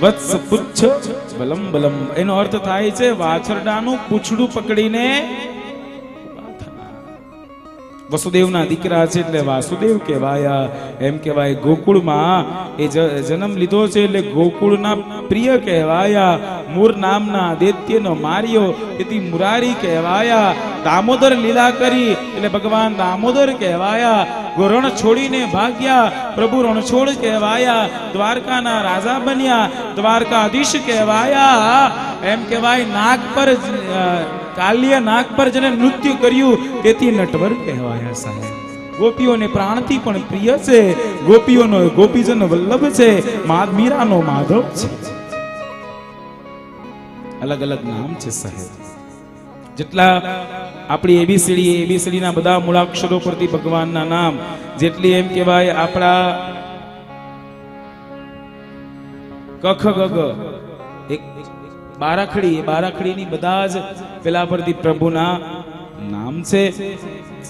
વત્સ પુચ્છ બલમ બલમ. એનો અર્થ થાય છે વાછરડાનું પૂછડું પકડીને વસુદેવના દીકરા છે એટલે વાસુદેવ કહેવાયા. એમ કહેવાય, ગોકુળમાં એ જન્મ લીધો છે એટલે ગોકુળના પ્રિય કહેવાયા. મૂર નામના દૈત્યનો માર્યો તેથી મુરારી કહેવાયા. દામોદર લીલા કરી એટલે ભગવાન દામોદર કહેવાયા. ગોરણ છોડીને ભાગ્યા, પ્રભુ રણછોડ કહેવાયા. દ્વારકાના રાજા બન્યા, દ્વારકાધીશ કહેવાયા. એમ કહેવાય, નાગ પર કાલ્ય નાગ પર જેને નૃત્ય કર્યું, તેથી નટવર કહેવાયા સાહેબ. ગોપીઓને પ્રાણથી પણ પ્રિય છે. ગોપીઓનો ગોપીજન વલ્લભ છે. મા મીરાનો માધવ છે. અલગ અલગ નામ છે સાહેબ. જેટલા આપણી એબીસીડી એબીસીડીના બધા મૂળાક્ષરો પરથી ભગવાનના નામ, જેટલી એમ કહેવાય આપણા કખ ગગ બારાખડી એ બારાખડીની બધા જ પેલા પરથી પ્રભુના નામ છે.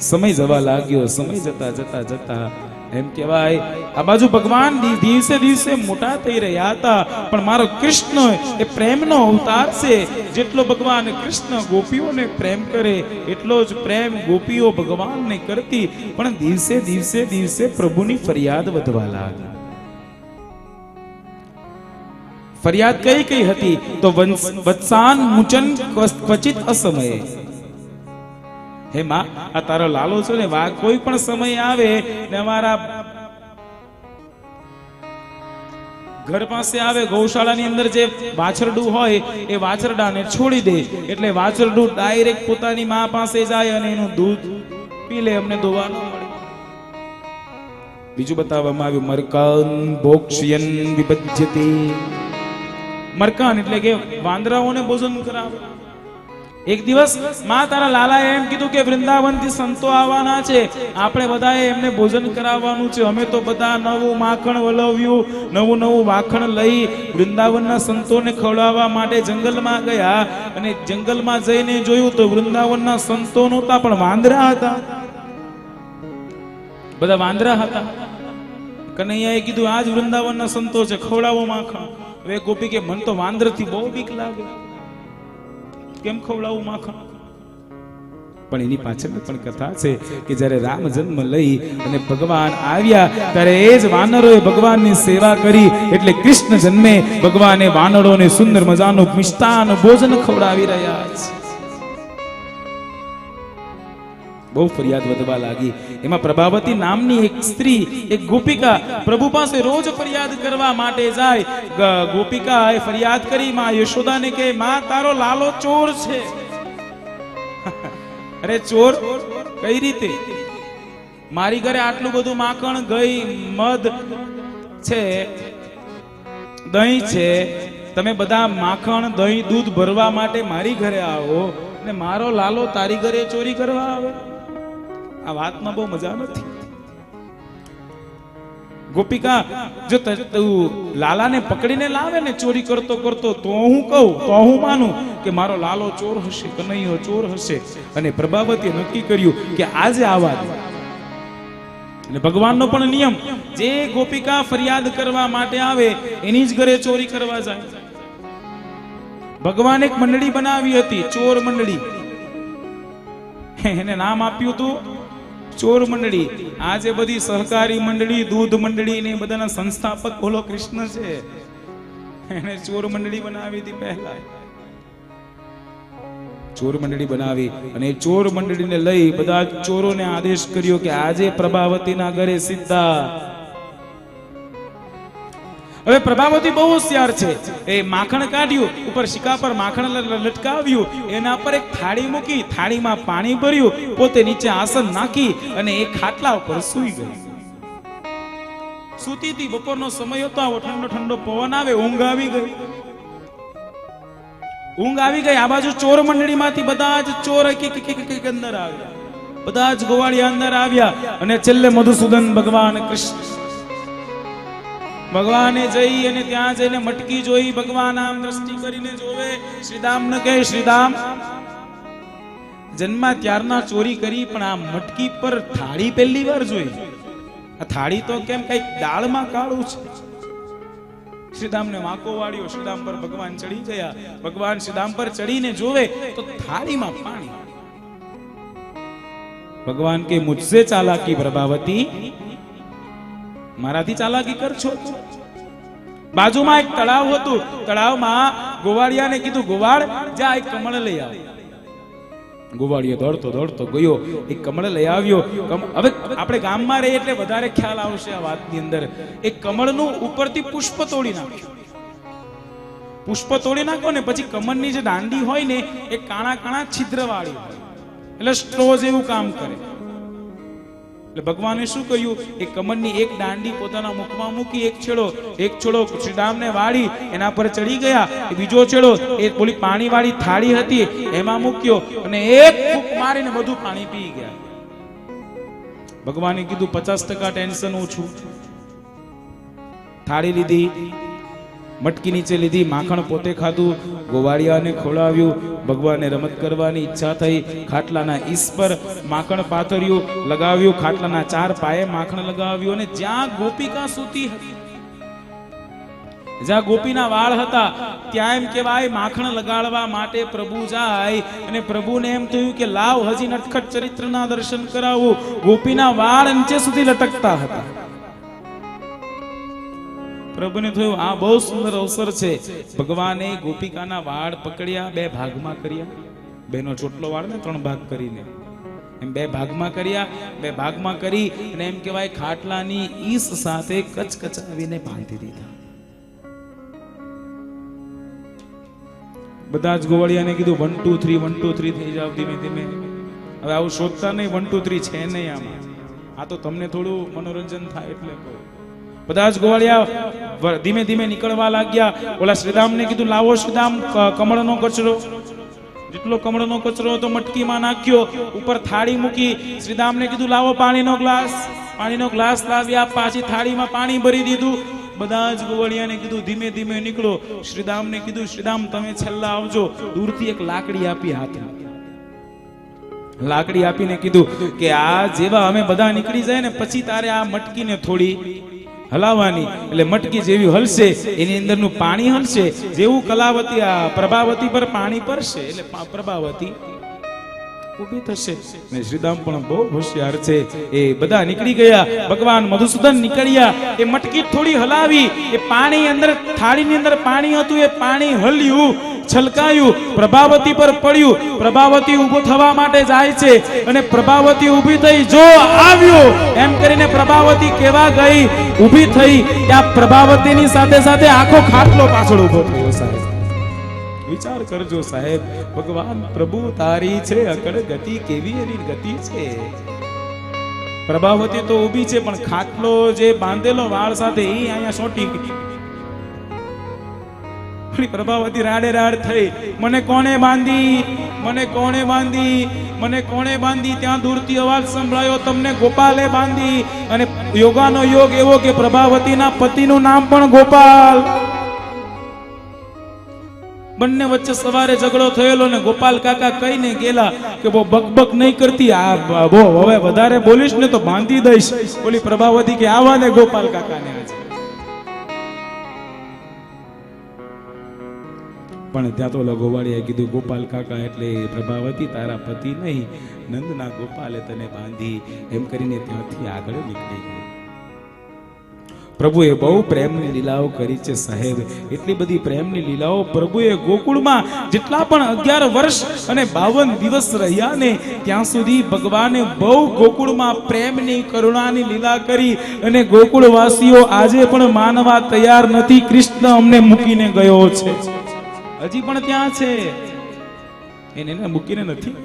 સમય જવા લાગ્યો, સમય જતા જતા જતા એમ કહેવાય, આ બાજુ ભગવાન દિવસે દિવસે મોટા થઈ રહ્યા હતા, પણ મારો કૃષ્ણ એ પ્રેમનો અવતાર છે. જેટલો ભગવાન કૃષ્ણ ગોપીઓને પ્રેમ કરે, એટલો જ પ્રેમ ગોપીઓ ભગવાનને કરતી, પણ દિવસે દિવસે દિવસે પ્રભુની ફરિયાદ વધવા લાગી. ફરિયાદ કઈ કઈ હતી? તો વત્સાન મુચન ક્વચિત અસમયે. હે માં, આ તારો લાલો છે ને, વા કોઈ પણ સમય આવે ને અમારા ઘર પાસે આવે, ગૌશાળાની અંદર જે વાછરડું હોય, એ વાછરડાને છોડી દે. એટલે વાછરડું ડાયરેક્ટ પોતાની મા પાસે જાય અને એનું દૂધ પી લે, અમને દોવા મળે. બીજું બતાવવામાં આવ્યું, મરકાન ભોક્ષ્યન વિભજ્યતે. મરકાન એટલે કે વાંદરાઓને ભોજન કરાવે. એક દિવસમાં તારા લાલાએ એમ કીધું કે વૃંદાવનથી સંતો આવવાના છે. આપણે બધાએ એમને ભોજન કરાવવાનું છે. અમે તો બધા નવું માખણ વલવ્યું, નવું નવું માખણ લઈ વૃંદાવનના સંતોને ખવડાવવા માટે જંગલમાં ગયા અને જંગલમાં જઈને જોયું તો વૃંદાવનના સંતો નહોતા પણ વાંદરા હતા. બધા વાંદરા હતા. કનૈયાએ કીધું, આજ વૃંદાવનના સંતો છે. ખવડાવો માખણ. હવે ગોપી કે મન તો વાંદરથી બહુ બીક લાગે. કેમ ખવડાવું માખણ? પણ એની પાછળ પણ કથા છે કે જ્યારે રામ જન્મ લઈ અને ભગવાન આવ્યા, ત્યારે એ જ વાનરોએ ભગવાનની સેવા કરી. એટલે કૃષ્ણ જન્મે ભગવાને વાનરોને સુંદર મજાનું મિષ્ટાન ભોજન ખવડાવી રહ્યા છે. બહુ ફરિયાદ વધવા લાગી. એમાં પ્રભાવતી નામની એક સ્ત્રી, એક ગોપિકા પ્રભુ પાસે રોજ ફરિયાદ કરવા માટે જાય. ગોપિકા એ ફરિયાદ કરી, માં યશોદાને કે માં, તારો લાલો ચોર છે. અરે, ચોર? કઈ રીતે? મારી ઘરે આટલું બધું માખણ, ગઈ, મધ છે, દહીં છે. તમે બધા માખણ, દહીં, દૂધ ભરવા માટે મારી ઘરે આવો. ને મારો લાલો તારી ઘરે ચોરી કરવા આવે? આ વાતમાં બહુ મજા નથી. ગોપિકા, જો તું લાલાને પકડીને લાવે ને ચોરી કરતો કરતો, તો હું કહું, તો હું માનું કે મારો લાલો ચોર હશે, કનૈયો ચોર હશે. અને પ્રભાવતીએ નક્કી કર્યું કે આજે આવા અને ભગવાનનો પણ નિયમ, જે ગોપિકા ફરિયાદ કરવા માટે આવે, એની જ ઘરે ચોરી કરવા જાય. ભગવાન એક મંડળી બનાવી હતી, ચોર મંડળી. એને નામ આપ્યું હતું ચોર મંડળી, આજે બધી સહકારી મંડળી, દૂધ મંડળી ને બધાના સંસ્થાપક બોલો કૃષ્ણ છે. એને ચોર મંડળી બનાવી હતી પહેલા. ચોર મંડળી બનાવી અને ચોર મંડળીને લઈ બધા ચોરોને આદેશ કર્યો કે આજે પ્રભાવતીના ઘરે સીધા હવે પ્રભાવતી બહુ હોશિયાર છે. એ માખણ કાઢ્યું, ઉપર શિકા પર માખણ લટકાવ્યું, એના પર એક થાળી મૂકી, થાળીમાં પાણી ભર્યું, પોતે નીચે આસન નાખી અને એ ખાટલા ઉપર સૂઈ ગઈ. સૂતી હતી બપોરનો સમય હતો, આવો ઠંડો ઠંડો પવન આવે, ઊંઘ આવી ગઈ. ઊંઘ આવી ગઈ, આ બાજુ ચોર મંડળીમાંથી બધા જ ચોર અંદર આવ્યા. બધા જ ગોવાળિયા અંદર આવ્યા અને છેલ્લે મધુસૂદન ભગવાન કૃષ્ણ ભગવાને જઈ અને ત્યાં જઈને મટકી જોઈ, ભગવાન આમ દ્રષ્ટિ કરીને જોવે શ્રીધામ ને કહે શ્રીધામ જન્મા ત્યારના ચોરી કરી, પણ આ મટકી પર થાળી પહેલી વાર જોઈ. આ થાળી તો કેમ કંઈક દાળમાં કાળું છે? શ્રીદામને વાંકો વાળ્યો શ્રીધામ પર ભગવાન ચડી ગયા. ભગવાન શ્રીધામ પર ચડીને જોવે, તો થાળીમાં પાણી. ભગવાન કે, મુજસે ચાલાકી પ્રભાવતી મારાથી ચાલાકી કરશો? બાજુમાં એક તળાવ હતું. તળાવમાં ગોવાળિયાને કીધું, ગોવાળ, જા એક કમળ લઈ આવ. ગોવાળિયો દોડતો દોડતો ગયો. એક કમળ લઈ આવ્યો. હવે આપણે ગામમાં રહીએ એટલે વધારે ખ્યાલ આવશે આ વાતની અંદર. એક કમળનું ઉપરથી પુષ્પ તોડી નાખ્યું. પુષ્પ તોડી નાખો ને પછી કમળની જે દાંડી હોય ને, એ કાણા કાણા છિદ્રવાળી એટલે સ્ટ્રોઝ એવું કામ કરે. એટલે ભગવાને શું કહ્યું? એ કમરની એક દાંડી પોતાના મુખમાં મૂકી, એક છેડો એક છેડો શ્રીરામને વાળી, એના પર ચડી ગયા. બીજો છેડો, એ પોલી પાણી વાળી થાળી હતી, એમાં મૂક્યો અને એક ફૂંક મારીને બધું પાણી પી ગયા. ભગવાને કીધું, પચાસ ટકા ટેન્શન ઓછું થાળી લીધી. મટકી નીચે લીધી, માખણ પોતે ખાધું, ગોવાળિયાને ખોળાવ્યું ભગવાને રમત કરવાની ઈચ્છા થઈ, ખાટલાના ઈસ પર માખણ પાથર્યું, લગાવ્યું, ખાટલાના ચાર પાયે માખણ લગાવ્યું અને જ્યાં ગોપિકા સૂતી હતી, જ્યાં ગોપીના વાળ હતા, ત્યાં એમ કહેવાય, માખણ લગાડવા માટે પ્રભુ જાય અને પ્રભુને એમ થયું કે લાવ, હજી નટખટ ચરિત્રના દર્શન કરાવું. ગોપીના વાળ નીચે સુધી લટકતા હતા. પ્રભુને થયું, આ બહુ સુંદર અવસર છે. ભગવાને ગોપિકાના વાળ પકડ્યા, બે ભાગમાં કર્યા. બેનો ચોટલો વાળ ને ત્રણ ભાગ કરીને. એમ બે ભાગમાં કર્યા, બે ભાગમાં કરી અને એમ કહેવાય, ખાટલાની ઈસ સાથે કચકચાવીને બાંધી દીધા. બધા જ ગોવાળિયાને કીધું one two three one two three થઈ જાવ ધીમે ધીમે. હવે આવું શોધતા નહીં વન ટુ થ્રી છે નહીં આમાં. આ તો તમને થોડું મનોરંજન થાય એટલે કહું. બધા જ ગોવાળિયા ધીમે ધીમે નીકળવા લાગ્યા. ઓલા શ્રીદામને કીધું, લાવો શ્રીધામ કમળનો કચરો. જેટલો કમળનો કચરો હતો, મટકીમાં નાખ્યો, ઉપર થાળી મૂકી. શ્રીદામને કીધું, લાવો પાણીનો ગ્લાસ. પાણીનો ગ્લાસ લાવ્યા, પાછી થાળીમાં પાણી ભરી દીધું. બધા જ ગોવાળિયાને કીધું, ધીમે ધીમે નીકળો. શ્રીદામને કીધું, શ્રીધામ, તમે છેલ્લા આવજો. દૂરથી એક લાકડી આપી હાથમાં લાકડી આપીને કીધું કે, આ જેવા અમે બધા નીકળી જાય ને, પછી તારે આ મટકીને થોડી હલાવવાની. એટલે મટકી જેવી હલશે, એની અંદરનું પાણી હલશે, જેવું કલાવતી, આ પ્રભાવતી પર પાણી પડશે એટલે પ્રભાવતી ઊભી થશે. ને પણ બહુ હોશિયાર છે. એ બધા નીકળી ગયા. ભગવાન મધુસૂદન નીકળ્યા. એ મટકી થોડી હલાવી. એ પાણી અંદર, થાળીની અંદર પાણી હતું, એ પાણી હલ્યું. છલકાયું, પ્રભાવતી પર પડ્યું. પ્રભાવતી ઊભો થવા માટે જાય છે અને પ્રભાવતી ઊભી થઈ જો આવ્યો, એમ કરીને પ્રભાવતી કેવા ગઈ, ઊભી થઈ ત્યાં પ્રભાવતીની સાથે સાથે આખો ખાટલો પાછળ ઊભો થયો સાહેબ. વિચાર કરજો સાહેબ, ભગવાન પ્રભુ તારી છે, અકળ ગતિ કેવી એની ગતિ છે? પ્રભાવતી તો ઊભી છે, પણ ખાટલો જે બાંધેલો વાળ સાથે એ અહીંયા સોટી ગઈ પ્રભાવતી રાડે રાડ થઈ. મને કોણે બાંધી? મને કોણે બાંધી? મને કોણે બાંધી? ત્યાં દૂરથી અવાજ સંભળાયો, તમને ગોપાલે બાંધી. અને યોગાનો યોગ એવો કે પ્રભાવતીના પતિનું નામ પણ ગોપાલ. બંને વચ્ચે સવારે ઝઘડો થયેલો ને ગોપાલ કાકા કહીને ગેલા કે બહુ બકબક નહીં કરતી, આ બ- બહુ, હવે વધારે બોલીશ ને તો બાંધી દઈશ. બોલી પ્રભાવતી કે આવા ને ગોપાલ કાકાને આજે. પણ ત્યાં તો ઓલા કીધું, ગોપાલ કાકા એટલે પ્રભાવતી તારા પતિ નહીં. નંદના ગોપાલે તને બાંધી, એમ કરીને ત્યાંથી આગળ નીકળી ગયો. પ્રભુએ બહુ પ્રેમની લીલાઓ કરી છે સાહેબ. એટલી બધી પ્રેમની લીલાઓ પ્રભુએ ગોકુળમાં જેટલા પણ અગિયાર વર્ષ અને બાવન દિવસ રહ્યા ને, ત્યાં સુધી ભગવાને બહુ ગોકુળમાં પ્રેમની, કરુણાની લીલા કરી અને ગોકુળવાસીઓ આજે પણ માનવા તૈયાર નથી. કૃષ્ણ અમને મૂકીને ગયો છે. હજી પણ ત્યાં છે. એને મૂકીને નથી.